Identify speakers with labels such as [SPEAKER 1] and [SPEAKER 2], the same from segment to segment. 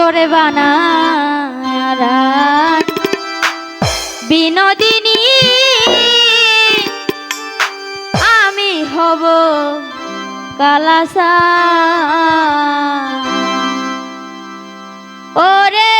[SPEAKER 1] তোরে বানারান বিনোদিনী আমি হব কালাসা ওরে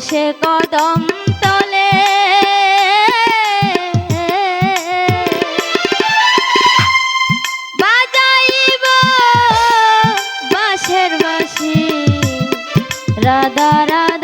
[SPEAKER 1] সে কদম তলে। বাজাইব বাঁশের বাঁশি রাধা রাধা